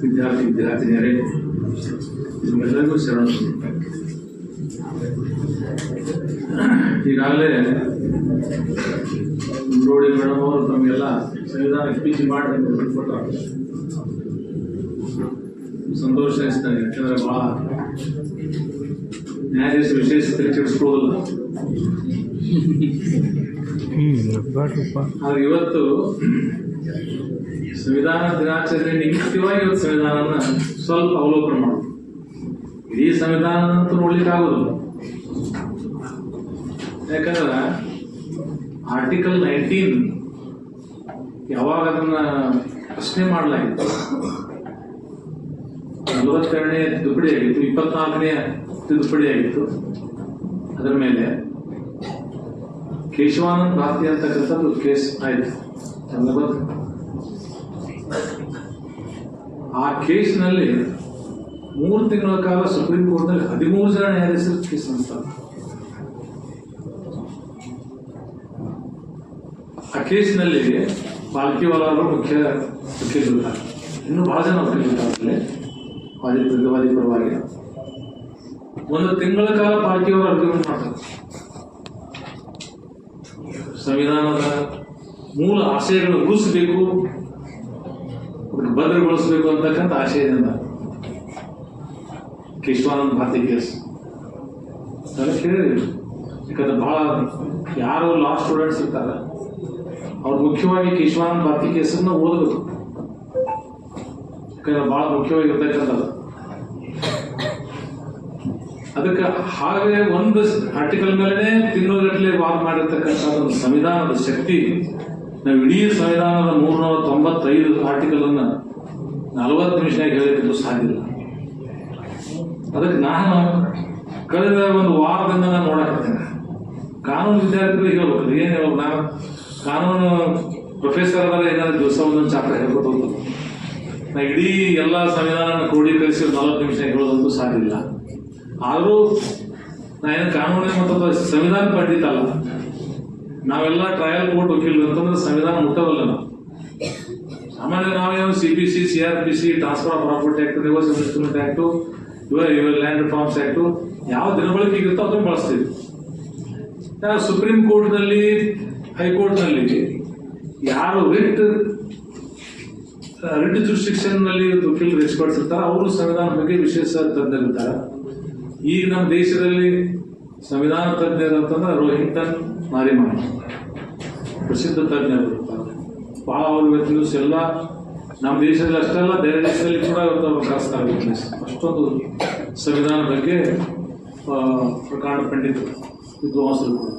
ವಿದ್ಯಾರ್ಥಿನಿಯರೇ ನಿಮ್ಮೆಲ್ಲರಿಗೂ ಶರಣ ಈಗಾಗಲೇ ನೋಡಿ ಮೇಡಮ್ ಅವರು ತಮಗೆಲ್ಲ ಸಂವಿಧಾನ ಸ್ಪೀಚ್ ಮಾಡಿ ಕೊಟ್ಟರು ಸಂತೋಷ ಅನಿಸ್ತಾನೆ ಯಾಕಂದ್ರೆ ಭಾಳ ನ್ಯಾಯಾಧೀಶ ವಿಶೇಷ ತಿಳಿಸಿಡಿಸ್ಕೊಳ್ಳೋದಿಲ್ಲ ಆದ್ರೆ ಇವತ್ತು ಸಂವಿಧಾನ ದಿನಾಚರಣೆ ನಿಮಿತ್ತವಾಗಿ ಇವತ್ತು ಸಂವಿಧಾನನ ಸ್ವಲ್ಪ ಅವಲೋಕನ ಮಾಡೋದು. ಇಡೀ ಸಂವಿಧಾನ ಅಂತೂ ನೋಡ್ಲಿಕ್ಕೆ ಯಾಕಂದ್ರೆ ಆರ್ಟಿಕಲ್ ನೈನ್ಟೀನ್ ಯಾವಾಗ ಅದನ್ನ ಪ್ರಶ್ನೆ ಮಾಡಲಾಗಿತ್ತು? ನಲವತ್ತೆರಡನೇ ತಿದ್ದುಪಡಿ ಆಗಿತ್ತು, ಇಪ್ಪತ್ನಾಲ್ಕನೇ ತಿದ್ದುಪಡಿ ಆಗಿತ್ತು. ಅದರ ಮೇಲೆ ಕೇಶವಾನಂದ್ ಭಾರತಿ ಅಂತಕ್ಕಂಥದ್ದು ಕೇಸ್ ಆಯ್ತು. ಎಲ್ಲ ಗೊತ್ತು? ಆ ಕೇಸ್ನಲ್ಲಿ ಮೂರು ತಿಂಗಳ ಕಾಲ ಸುಪ್ರೀಂ ಕೋರ್ಟ್ನಲ್ಲಿ ಹದಿಮೂರು ಜನ ನ್ಯಾಯಾಧೀಶರು ಕೇಸ್ ನಡೆಸ್ತಾರೆ. ಆ ಕೇಸ್ನಲ್ಲಿ ಪಾಲ್ಕಿವಾಲ ಅವರು ಮುಖ್ಯ ವಕೀಲರಿದ್ದಾರೆ. ಇನ್ನೂ ಬಹಳ ಜನ ವಕೀಲರಿದ್ದಾರೆ ವಾದಿ ಪ್ರತಿವಾದಿ ಪರವಾಗಿ. ಒಂದು ತಿಂಗಳ ಕಾಲ ಪಾಲ್ಕಿಯವರು ಅರ್ಗ್ಯುಮೆಂಟ್ ಮಾಡ್ತಾರೆ. ಸಂವಿಧಾನದ ಮೂಲ ಆಶಯಗಳು ಉಳಿಸಬೇಕು ಭದ್ರಗೊಳಿಸಬೇಕು ಅಂತಕ್ಕಂಥ ಆಶಯದಿಂದ ಕೇಶವಾನಂದ ಭಾರತಿ ಕೇಸ್. ಅದನ್ನು ಕೇಳಿರಿ ಯಾಕಂದ್ರೆ ಬಹಳ ಯಾರು ಲಾ ಸ್ಟೂಡೆಂಟ್ಸ್ ಇರ್ತಾರೆ. ಅವ್ರು ಮುಖ್ಯವಾಗಿ ಕೇಶವಾನಂದ ಭಾರತಿ ಕೇಸನ್ನ ಓದಬೇಕು. ಯಾಕಂದ್ರೆ ಭಾಳ ಮುಖ್ಯವಾಗಿರ್ತಕ್ಕಂಥದ್ದು. ಅದಕ್ಕೆ ಹಾಗೆ ಒಂದು ಆರ್ಟಿಕಲ್ ಮೇಲೆ ತಿನ್ನೋಗಟ್ಲೆ ವಾದ ಮಾಡಿರ್ತಕ್ಕಂಥ ಒಂದು ಸಂವಿಧಾನದ ಶಕ್ತಿ. ನಾವು ಇಡೀ ಸಂವಿಧಾನದ ಮೂರ್ನೂರ ತೊಂಬತ್ತೈದು ಆರ್ಟಿಕಲ್ ಅನ್ನ ನಲವತ್ತು ನಿಮಿಷನಾಗ ಹೇಳಲಿಕ್ಕೆ ಸಾಧ್ಯ ಇಲ್ಲ. ಅದಕ್ಕೆ ನಾನು ಕಳೆದ ಒಂದು ವಾರದಿಂದ ನಾನು ನೋಡಕತ್ತೇನೆ ಕಾನೂನು ವಿದ್ಯಾರ್ಥಿಗಳಿಗೆ ಹೇಳ್ಬೇಕು ಏನು ಹೇಳ್ಬೇಕು ನಾನು? ಕಾನೂನು ಪ್ರೊಫೆಸರ್ ಅದರ ಏನಾದ್ರು ದಿವಸ ಒಂದೊಂದು ಚಾಪ್ಟರ್ ಹೇಳ್ಬೋದು ನಾ ಇಡೀ ಎಲ್ಲ ಸಂವಿಧಾನ ಕ್ರೋಢೀಕರಿಸಿ ನಲವತ್ತು ನಿಮಿಷ ಹೇಳೋದಂತೂ ಸಾಧ್ಯ ಇಲ್ಲ. ಆದರೂ ನಾ ಏನು ಕಾನೂನಿನ ಮತ್ತು ಸಂವಿಧಾನ ಪಂಡಿತ ಅಲ್ಲ ನಾವೆಲ್ಲ ಟ್ರಯಲ್ ಕೋರ್ಟ್ ವಕೀಲರು, ಅಂತಂದ್ರೆ ಸಂವಿಧಾನ ಮುಟ್ಟವಲ್ಲ ನಾವು. ಸಾಮಾನ್ಯ ನಾವೇನು C P C C R P C transfer of property act reverse investment act ಇವ ಲ್ಯಾಂಡ್ ರಿಫಾರ್ಮ್ಸ್ ಆಕ್ಟು ಯಾವ ದಿನಬಳಕೆ ಇರುತ್ತೋ ಅದನ್ನು ಬಳಸ್ತೀವಿ. ಸುಪ್ರೀಂ ಕೋರ್ಟ್ನಲ್ಲಿ ಹೈಕೋರ್ಟ್ನಲ್ಲಿ ಯಾರು ರಿಟ್ ರಿಟ್ ಜುರಿಸ್ಟಿಕ್ಷನ್ನಲ್ಲಿ ವಕೀಲರು ಎಕ್ಸ್ಪರ್ಟ್ಸ್ ಇರ್ತಾರೆ, ಅವರು ಸಂವಿಧಾನ ಬಗ್ಗೆ ವಿಶೇಷ ತಂದಿರ್ತಾರೆ ಈಗ ನಮ್ಮ ದೇಶದಲ್ಲಿ ಸಂವಿಧಾನ ತಜ್ಞರು ಅಂತಂದ್ರೆ ರೋಹಿಂಟನ್ ನಾರಿಮನ್ ಪ್ರಸಿದ್ಧ ತಜ್ಞರು ಇರ್ತಾರೆ ಭಾಳ ಅವ್ರ ಎಲ್ಲ ನಮ್ಮ ದೇಶದಲ್ಲಿ ಅಷ್ಟೆಲ್ಲ ಬೇರೆ ದೇಶದಲ್ಲಿ ಕೂಡ ಕಳಿಸ್ತಾರೆ ಅಷ್ಟೊಂದು ಸಂವಿಧಾನ ಬಗ್ಗೆ ಪ್ರಕರಣ ಪಂಡಿತರು ವಿದ್ವಾಂಸರು ಕೂಡ.